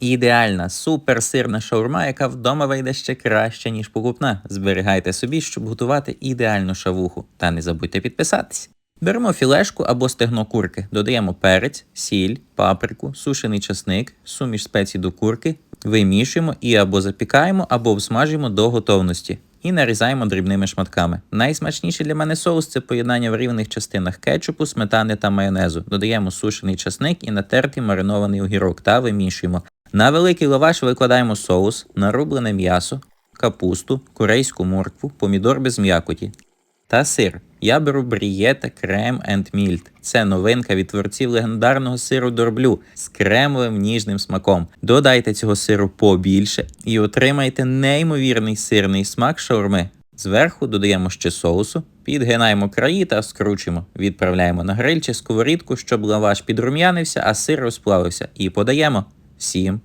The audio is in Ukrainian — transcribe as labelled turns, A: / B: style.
A: Ідеальна суперсирна шаурма, яка вдома вийде ще краще, ніж покупна. Зберігайте собі, щоб готувати ідеальну шавуху. Та не забудьте підписатись. Беремо філешку або стегно курки, додаємо перець, сіль, паприку, сушений часник, суміш спецій до курки, вимішуємо і або запікаємо, або обсмажуємо до готовності. І нарізаємо дрібними шматками. Найсмачніший для мене соус це поєднання в рівних частинах кетчупу, сметани та майонезу. Додаємо сушений часник і натертий маринований огірок та вимішуємо. На великий лаваш викладаємо соус, нарублене м'ясо, капусту, корейську моркву, помідор без м'якоті та сир. Я беру брієта крем енд мільт. Це новинка від творців легендарного сиру дорблю з кремовим ніжним смаком. Додайте цього сиру побільше і отримайте неймовірний сирний смак шаурми. Зверху додаємо ще соусу, підгинаємо краї та скручуємо. Відправляємо на гриль чи сковорідку, щоб лаваш підрум'янився, а сир розплавився. І подаємо. Всім